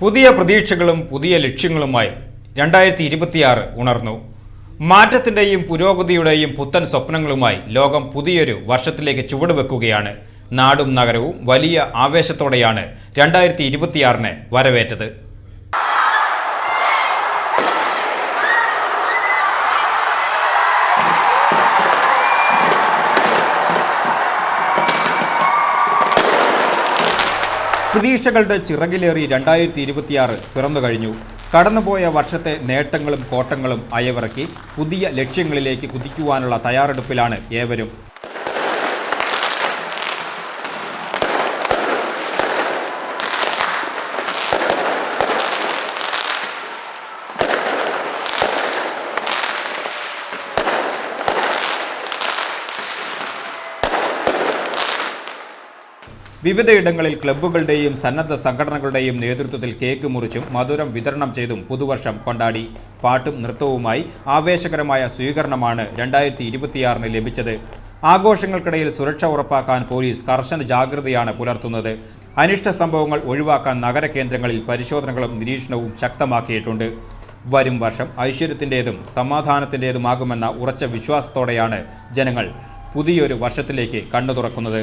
പുതിയ പ്രതീക്ഷകളും പുതിയ ലക്ഷ്യങ്ങളുമായി രണ്ടായിരത്തി ഇരുപത്തിയാറ് ഉണർന്നു. മാറ്റത്തിന്റെയും പുരോഗതിയുടെയും പുത്തൻ സ്വപ്നങ്ങളുമായി ലോകം പുതിയൊരു വർഷത്തിലേക്ക് ചുവടുവെക്കുകയാണ്. നാടും നഗരവും വലിയ ആവേശത്തോടെയാണ് രണ്ടായിരത്തി ഇരുപത്തിയാറിനെ വരവേറ്റത്. പ്രതീക്ഷകളുടെ ചിറകിലേറി രണ്ടായിരത്തി ഇരുപത്തിയാറ് പിറന്നു കഴിഞ്ഞു കടന്നുപോയ വർഷത്തെ നേട്ടങ്ങളും കോട്ടങ്ങളും അയവിറക്കി പുതിയ ലക്ഷ്യങ്ങളിലേക്ക് കുതിക്കുവാനുള്ള തയ്യാറെടുപ്പിലാണ് ഏവരും. വിവിധയിടങ്ങളിൽ ക്ലബ്ബുകളുടെയും സന്നദ്ധ സംഘടനകളുടെയും നേതൃത്വത്തിൽ കേക്ക് മുറിച്ചും മധുരം വിതരണം ചെയ്തും പുതുവർഷം കൊണ്ടാടി. പാട്ടും നൃത്തവുമായി ആവേശകരമായ സ്വീകരണമാണ് രണ്ടായിരത്തി ഇരുപത്തിയാറിന് ലഭിച്ചത്. ആഘോഷങ്ങൾക്കിടയിൽ സുരക്ഷ ഉറപ്പാക്കാൻ പോലീസ് കർശന ജാഗ്രതയാണ് പുലർത്തുന്നത്. അനിഷ്ട സംഭവങ്ങൾ ഒഴിവാക്കാൻ നഗര കേന്ദ്രങ്ങളിൽ പരിശോധനകളും നിരീക്ഷണവും ശക്തമാക്കിയിട്ടുണ്ട്. വരും വർഷം ഐശ്വര്യത്തിന്റേതും സമാധാനത്തിന്റേതുമാകുമെന്ന ഉറച്ച വിശ്വാസത്തോടെയാണ് ജനങ്ങൾ പുതിയൊരു വർഷത്തിലേക്ക് കണ്ണു തുറക്കുന്നത്